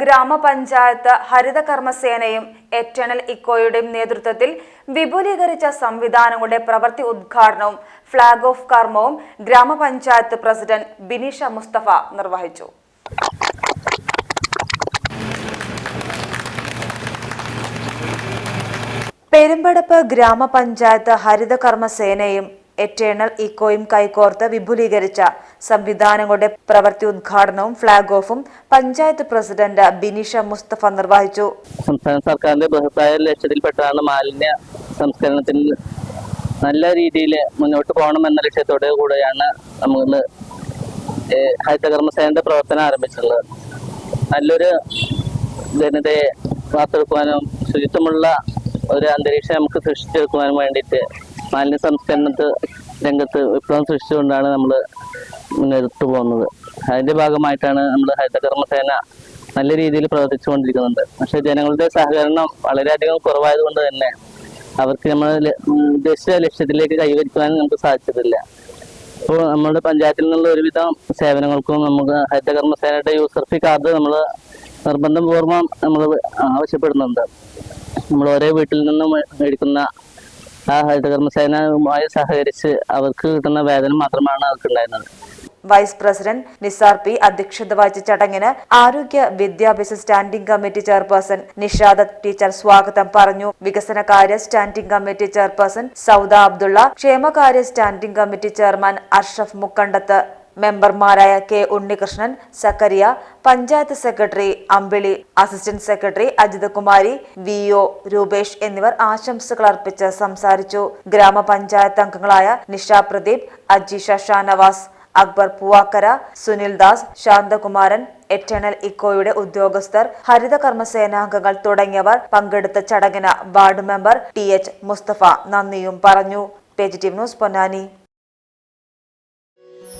ഗ്രാമപഞ്ചായത്ത് ഹരിത കർമ്മസേനയും എറ്റണൽ ഇക്കോയുടെയും നേതൃത്വത്തിൽ വിപുലീകരിച്ച സംവിധാനങ്ങളുടെ പ്രവൃത്തി ഉദ്ഘാടനവും ഫ്ളാഗ് ഓഫ് കർമ്മവും ഗ്രാമപഞ്ചായത്ത് പ്രസിഡന്റ് ബിനീഷ മുസ്തഫ നിർവഹിച്ചു. പെരുമ്പടപ്പ് ഗ്രാമപഞ്ചായത്ത് ഹരിത കർമ്മസേനയും എറ്റേണൽ ഇക്കോയും കൈകോർത്ത് വിപുലീകരിച്ച സംവിധാനങ്ങളുടെ പ്രവൃത്തി ഉദ്ഘാടനവും ഫ്ളാഗ് ഓഫും പഞ്ചായത്ത് പ്രസിഡന്റ് ബിനിഷ മുസ്തഫ നിർവഹിച്ചു. സംസ്ഥാന സർക്കാരിന്റെ ബൃഹത്തായ ലക്ഷ്യത്തിൽപ്പെട്ടാണ് മാലിന്യ സംസ്കരണത്തിൽ നല്ല രീതിയിൽ മുന്നോട്ട് പോകണം എന്ന ലക്ഷ്യത്തോടെ കൂടെയാണ് നമ്മൾ ഹരിതകർമ്മസേനയുടെ പ്രവർത്തനം ആരംഭിച്ചിട്ടുള്ളത്. നല്ലൊരു ജനതയെ വാർത്തെടുക്കുവാനും ശുചിത്വമുള്ള ഒരു അന്തരീക്ഷം നമുക്ക് സൃഷ്ടിച്ചെടുക്കുവാനും വേണ്ടിയിട്ട് മാലിന്യ സംസ്കരണത്ത് രംഗത്ത് വിപ്ലവം സൃഷ്ടിച്ചുകൊണ്ടാണ് നമ്മൾ മുന്നോട്ട് പോകുന്നത്. അതിന്റെ ഭാഗമായിട്ടാണ് നമ്മൾ ഹരിതകർമ്മസേന നല്ല രീതിയിൽ പ്രവർത്തിച്ചുകൊണ്ടിരിക്കുന്നുണ്ട്. പക്ഷെ ജനങ്ങളുടെ സഹകരണം വളരെയധികം കുറവായതുകൊണ്ട് തന്നെ അവർക്ക് നമ്മൾ ഉദ്ദേശിച്ച ലക്ഷ്യത്തിലേക്ക് കൈവരിക്കുവാൻ നമുക്ക് സാധിച്ചിട്ടില്ല. ഇപ്പോൾ നമ്മുടെ പഞ്ചായത്തിൽ നിന്നുള്ള ഒരുവിധം സേവനങ്ങൾക്കും നമുക്ക് ഹരിതകർമ്മസേനയുടെ യൂസർ ഫി കാർഡ് നമ്മൾ നിർബന്ധപൂർവം നമ്മൾ ആവശ്യപ്പെടുന്നുണ്ട്. നമ്മൾ ഓരോ വീട്ടിൽ നിന്നും മേടിക്കുന്ന ആ ഹരിതകർമ്മസേനയുമായി സഹകരിച്ച് അവർക്ക് കിട്ടുന്ന വേതനം മാത്രമാണ് അവർക്ക് ഉണ്ടായിരുന്നത് വൈസ് പ്രസിഡന്റ് നിസാർ പി അധ്യക്ഷത വഹിച്ച ചടങ്ങിന് ആരോഗ്യ വിദ്യാഭ്യാസ standing committee chairperson Nishada teacher സ്വാഗതം പറഞ്ഞു. വികസന വികസനകാര്യ standing committee chairperson Sauda Abdulla ക്ഷേമകാര്യ standing committee chairman Arshaf Mukkandath. മെമ്പർമാരായ K Unnikrishnan Zakariya panchayat secretary Ambili assistant secretary Ajithakumari V O Roopesh എന്നിവർ ആശംസകൾ അർപ്പിച്ച് സംസാരിച്ചു. ഗ്രാമപഞ്ചായത്ത് അംഗങ്ങളായ നിഷ പ്രദീപ് അജീഷ ഷാനവാസ് അക്ബർ പൂവാക്കര സുനിൽ ദാസ് ശാന്തകുമാരൻ എറ്റേണൽ ഇക്കോയുടെ ഉദ്യോഗസ്ഥർ ഹരിത കർമ്മസേനാംഗങ്ങൾ തുടങ്ങിയവർ പങ്കെടുത്ത ചടങ്ങിന് ward member T H Musthafa നന്ദിയും പറഞ്ഞു. Page T news Ponnani.